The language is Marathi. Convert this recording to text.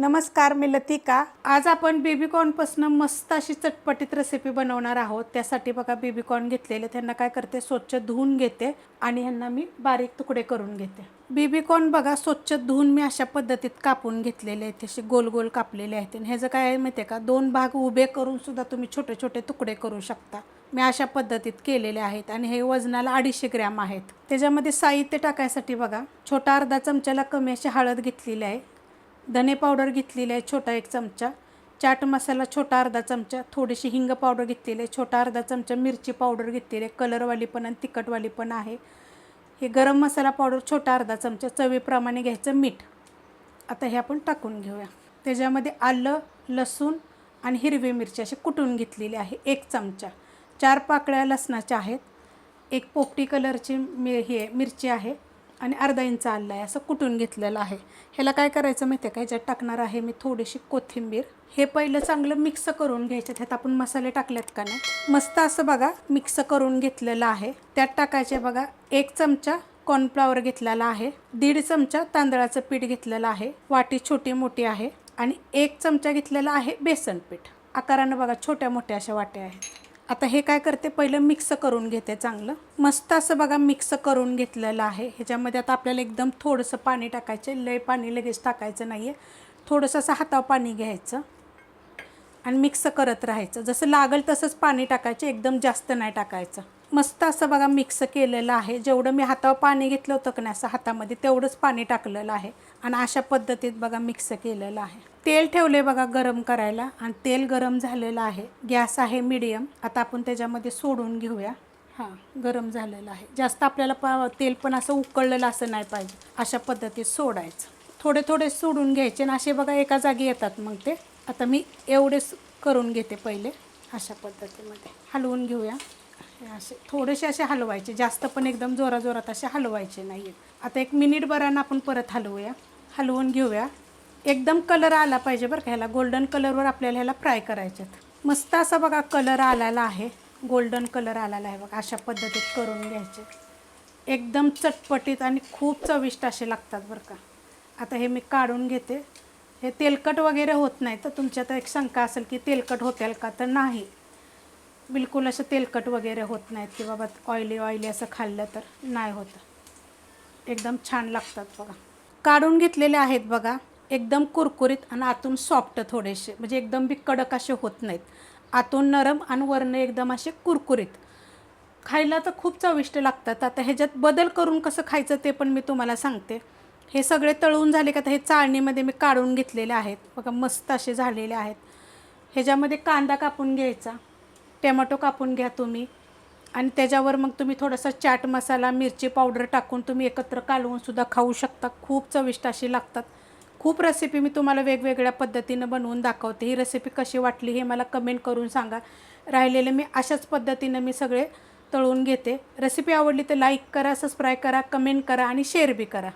नमस्कार मी लतिका. आज आपण बेबीकॉर्नपासून मस्त अशी चटपटीत रेसिपी बनवणार आहोत. त्यासाठी बघा बेबीकॉर्न घेतलेले. त्यांना काय करते? स्वच्छ धुवून घेते आणि ह्यांना मी बारीक तुकडे करून घेते. बेबीकॉर्न बघा स्वच्छ धुवून मी अशा पद्धतीत कापून घेतलेले आहेत. असे गोल गोल कापलेले आहेत. आणि ह्याचं काय आहे माहिती आहे का? दोन भाग उभे करून सुद्धा तुम्ही छोटे छोटे तुकडे करू शकता. मी अशा पद्धतीत केलेले आहेत. आणि हे वजनाला अडीचशे ग्रॅम आहेत. त्याच्यामध्ये साहित्य टाकायसाठी बघा छोटा अर्धा चमच्याला कमी अशी हळद घेतलेली आहे. धने पावडर घेतलेली आहे छोटा एक चमचा. चाट मसाला छोटा अर्धा चमचा. थोडीशी हिंग पावडर घेतलेली आहे छोटा अर्धा चमचा. मिरची पावडर घेतलेली आहे कलरवाली पण आणि तिखटवाली पण आहे. हे गरम मसाला पावडर छोटा अर्धा चमचा. चवीप्रमाणे घ्यायचं मीठ. आता हे आपण टाकून घेऊया. त्याच्यामध्ये आलं लसूण आणि हिरवी मिरची अशी कुटून घेतलेली आहे एक चमचा. चार पाकळ्या लसणाच्या आहेत. एक पोपटी कलरची मि हे मिरची आहे. आणि अर्धा इंच आलं आहे असं कुटून घेतलेलं आहे. ह्याला काय करायचं माहिती आहे का? ह्याच्यात टाकणार आहे मी थोडीशी कोथिंबीर. हे पहिलं चांगलं मिक्स करून घ्यायचं. त्यात आपण मसाले टाकलेत का नाही? मस्त असं बघा मिक्स करून घेतलेलं आहे. त्यात टाकायचे बघा एक चमचा कॉर्नफ्लॉवर घेतलेला आहे. दीड चमचा तांदळाचं पीठ घेतलेलं आहे. वाटी छोटी मोठी आहे. आणि एक चमचा घेतलेला आहे बेसन पीठ. आकारानं बघा छोट्या मोठ्या अशा वाट्या आहेत. आता हे काय करते? पहिलं मिक्स करून घेते चांगलं. मस्त असं बघा मिक्स करून घेतलेलं आहे. ह्याच्यामध्ये आता आपल्याला एकदम थोडंसं पाणी टाकायचं लय पाणी लगेच टाकायचं नाही आहे थोडंसं असं हातावर पाणी घ्यायचं आणि मिक्स करत राहायचं. जसं लागेल तसंच पाणी टाकायचं. एकदम जास्त नाही टाकायचं. मस्त असं बघा मिक्स केलेलं आहे. जेवढं मी हातावर पाणी घेतलं होतं की नाही असं हातामध्ये तेवढंच पाणी टाकलेलं आहे. आणि अशा पद्धतीत बघा मिक्स केलेलं आहे. तेल ठेवले बघा गरम करायला. आणि तेल गरम झालेलं आहे. गॅस आहे मिडियम. आता आपण त्याच्यामध्ये सोडून घेऊया. हां गरम झालेलं आहे. जास्त आपल्याला पा तेल पण असं उकळलेलं असं नाही पाहिजे. अशा पद्धतीत सोडायचं. थोडे थोडे सोडून घ्यायचे. आणि असे बघा एका जागी येतात मग ते. आता मी एवढेच करून घेते पहिले. अशा पद्धतीमध्ये. हलवून घेऊया. असे थोडेसे असे हलवायचे जास्त पण एकदम जोराजोरात असे हलवायचे नाही आहेत आता एक मिनिटभरानं आपण परत हलवूया. हलवून घेऊया. एकदम कलर आला पाहिजे बरं का ह्याला गोल्डन कलरवर आपल्याला ह्याला फ्राय करायच्यात मस्त असा बघा कलर आलेला आहे. गोल्डन कलर आलेला आहे बघा अशा पद्धतीत करून घ्यायचे. एकदम चटपटीत आणि खूप चविष्ट असे लागतात बरं का. आता हे मी काढून घेते. हे तेलकट वगैरे होत नाही तर तुमच्यात एक शंका असेल की तेलकट होतील का? तर नाही. बिलकुल असं तेलकट वगैरे होत नाहीत की बाबा ऑइली ऑइली असं खाल्लं तर नाही होतं. एकदम छान लागतात बघा. काढून घेतलेले आहेत बघा. एकदम कुरकुरीत आणि आतून सॉफ्ट थोडेसे. म्हणजे एकदम बी कडक असे होत नाहीत. आतून नरम आणि वर्ण एकदम असे कुरकुरीत. खायला तर खूप चविष्ट लागतात. आता ह्याच्यात बदल करून कसं खायचं ते पण मी तुम्हाला सांगते. हे सगळे तळून झाले का तर हे चाळणीमध्ये मी काढून घेतलेले आहेत. बघा मस्त असे झालेले आहेत. ह्याच्यामध्ये कांदा कापून घ्यायचा. टॅमॅटो कापून घ्या तुम्ही. आणि त्याच्यावर मग तुम्ही थोडासा चाट मसाला मिरची पावडर टाकून तुम्ही एकत्र कालवूनसुद्धा खाऊ शकता. खूप चविष्ट अशी लागतात. खूप रेसिपी मी तुम्हाला वेगवेगळ्या पद्धतीनं बनवून दाखवते. ही रेसिपी कशी वाटली हे मला कमेंट करून सांगा. राहिलेले मी अशाच पद्धतीनं मी सगळे तळून घेते. रेसिपी आवडली तर लाईक करा सबस्क्राईब करा कमेंट करा आणि शेअर बी करा.